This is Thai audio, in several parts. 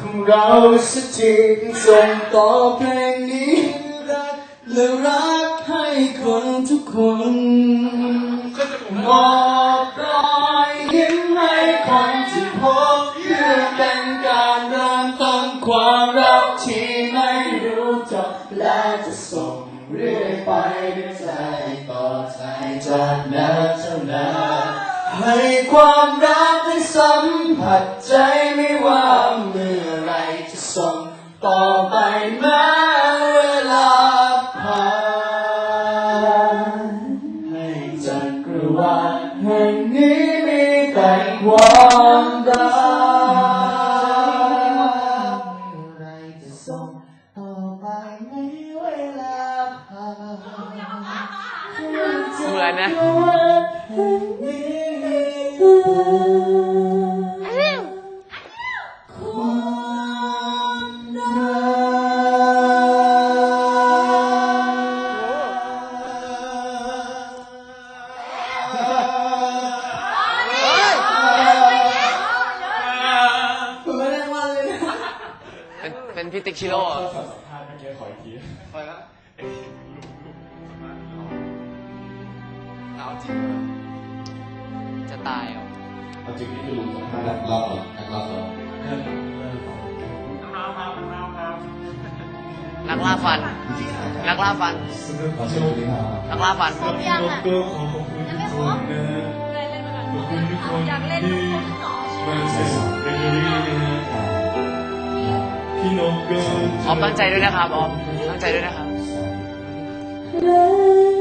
ของเราสักทีส่งต่อเพลงนี้รักและรักให้คนทุกคนมอบรอยยิ้มให้คนที่พบเพื่อเป็นการเริ่มต้นความรักที่ไม่รู้จบและจะส่งเรื่อยไปด้วยใจต่อใจจากนั้นเท่านั้นให้ความรักได้สัมผัสใจม่ว่า เมื่อไรจะส่งต่อไปแม้เวลาผ่านให้จักรวาลแห่งนี้มีแต่ความรักเมื่อไรจะส่งต่อไปในเวลาผ่านเหมือนนะเป็นเป็นพี่ติ๊กชิโร่อะเอาจริงจะตายเหรอเอาจริงนี่คือลุงสัมภาษณ์แบบรอบก่อนรอบก่อนนักล่าฟัน นักล่าฟันขอเชิญคุณลินานัก ล่าฟันยังอะยังไม่ครบอยากเล่นทุกคนต่อใช่ไหมออมตั้งใจด้วยนะครับออมตั้งใจด้วยนะครับนี่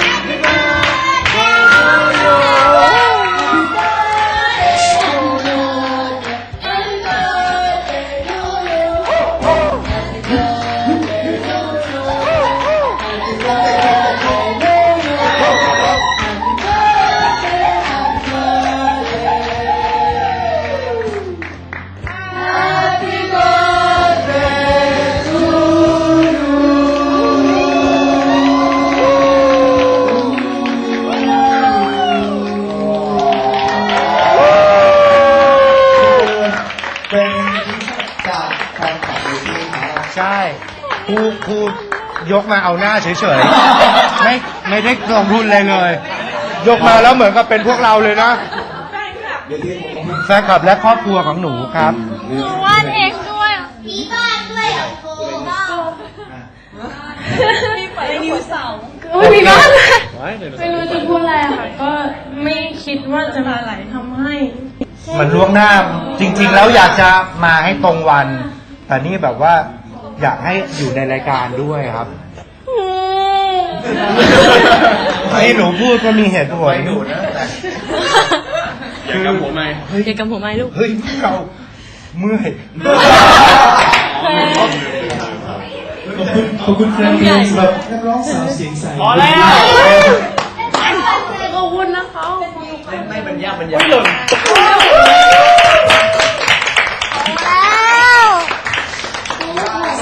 Yeah. ครูครูยกมาเอาหน้าเฉยๆ ไม่ไม่ได้ลงทุนเลยเลย ยกมาแล้วเหมือนกับเป็นพวกเราเลยนะเดี๋ยวที่ผมแฟนคลับและครอบครัวของหนูครับ หนูวาดเองด้วยอะมีบ้านด้วยเหรอโคบ้ามีไปนิวเสาไม่มีบ้านเลยไม่รู้จะพูดอะไรอะค่ะ ก็ไม่คิดว่าจะมาไหลทำให้ มันล่วงหน้าจริง ๆ แล้วอยากจะมาให้ตรงวัน แต่นี่แบบว่า อยากให้อยู่ในรายการด้วยครับที่หนูพูดก็มีเหตุผลอย่ากำผมไหมอย่ากำผมไหมลูกเฮ้ยเราเมื่อยขอบคุณขอบคุณแฟนเพลงสำหรับนักร้องสาวเสียงใสพอแล้วขอบคุณนะคะไม่บรรยากบรรยา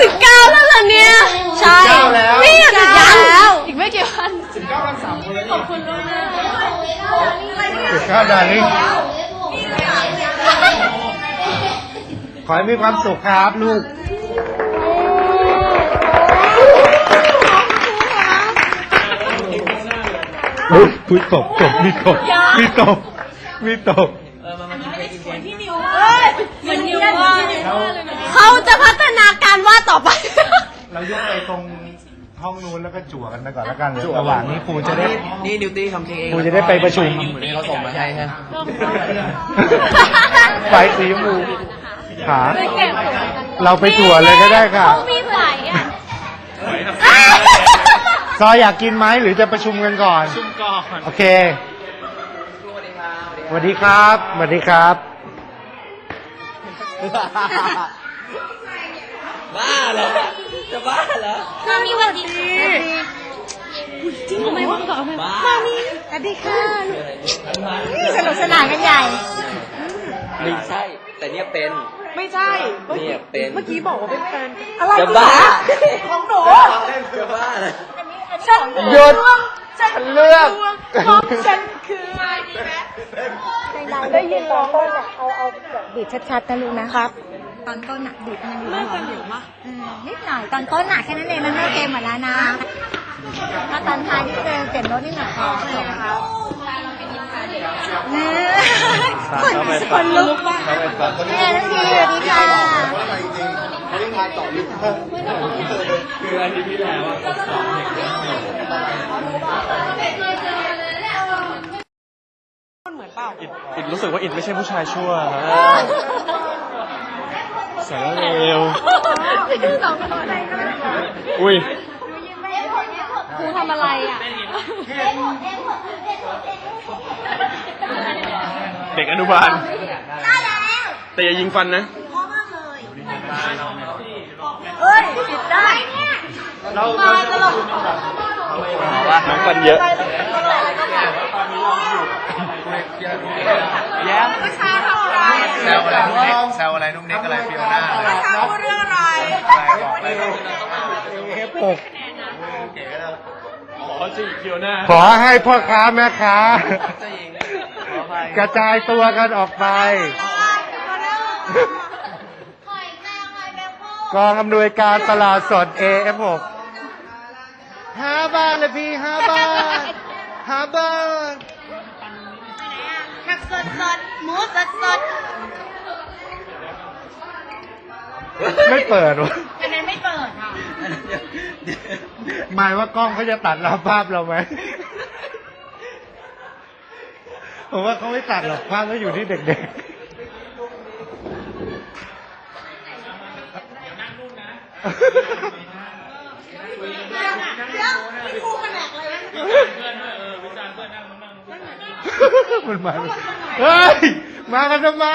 สิบเก้าแล้วเหรอเนี่ย ใช่19แล้วนี่สิบเก้าแล้วอีกไม่กี่วัน สิบเก้าวันสามคนขอบคุณล่วงหน้าสุดยอดดาริ่งขอให้มีความสุขครับลูกอุ๊ยอุ๊ยตบตบมีตบมีตบมีตบเหมือนอยู่ว่าเขาจะพัฒนาการวาดต่อไป เรายกไปตรงห้องนู้นแล้วก็จั่วกันไปก่อนแล้วกันระหว่างนี้ครูจะได้ นี่นิวตี้ทำเพลงเองครูจะได้ไปประชุม เหมือนที่เขาส่งมาให้ฮะ ไฟสีชมพูขาเราไปจั่วเลยก็ได้ค่ะ เขามีใสอะ ซอยอยากกินไหมหรือจะประชุมกันก่อนชุมก่อน โอเค สวัสดีครับ สวัสดีครับ บ้าเหรอ จะบ้าเหรอ มามีวันดีจริงทำไมวะก่อนบ้าสวัสดีค่ะสนุกสนานกันใหญ่ ไม่ใช่ แต่เนี่ยเป็น ไม่ใช่ เนี่ยเป็น เมื่อกี้บอกว่าเป็นแฟนอะไรจะบ้า ของหนูจะบ้าเลยฉันหยุดฉันเลือกของฉันคือได้ยินตอนต้นอะเอาเอาแบบบีบชัดๆนะลูกนะครับ ตอนต้นอะบีบมันอยู่เลิกกันออยู่ปะอืมนิดหน่อยตอนต้นอะแค่นั้นเองมันไม่โอเคหมดแล้วนะถ้าตอนท้ายนิดนึงเปลี่ยนรถนิดหน่อยพอเนี่ยคนคนลุกว่ะเนี่ยน้องทีสวัสดีค่ะเหมือนเปล่าอิดรู้สึกว่าอิดไม่ใช่ผู้ชายชั่วครับ สารเลวอุ้ยครูทำอะไรอะ เด็กอนุบาลแต่อย่ายิงฟันนะเฮ้ยผิดได้เนี่ยเรามาตลกน้องฟันเยอะแย้ม แซวอะไรนุ่มเน็กแซวอะไรนุ่มเน็กอะไรฟิโอน่าเลยเมื่อเช้าพูดเรื่องอะไรเอฟหกอ๋อจีเกียวหน้าขอให้พ่อค้าแม่ค้าเจ้าหญิงขอไปกระจายตัวกันออกไปกองอำนวยการตลาดสด AF6 ห้าบ้านเลยพี่ห้าบ้านห้าบ้านผักสดสด หมูสดสดไม่เปิดวะๆอันนั้นไม่เปิดค่ะ หมายว่ากล้องเขาจะตัดเราภาพเราไหมผมว่าเขาไม่ตัดหรอกภาพก็อยู่ที่เด็กๆมันมา เฮ้ย มากันทำไม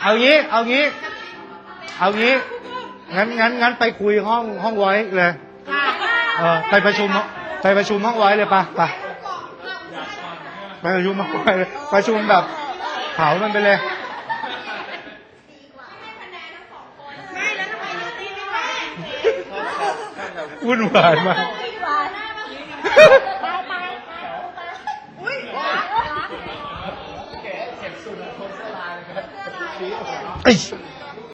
เอางี้ เอางี้ เอางี้ งั้นงั้นงั้นไปคุยห้องห้องไว้เลยเออไปประชุมไปประชุมห้องไว้เลยปะไปไปประชุมห้องไว้เลยประชุมแบบ เผามันไปเลยวุ่นวายมาก ไอ้ย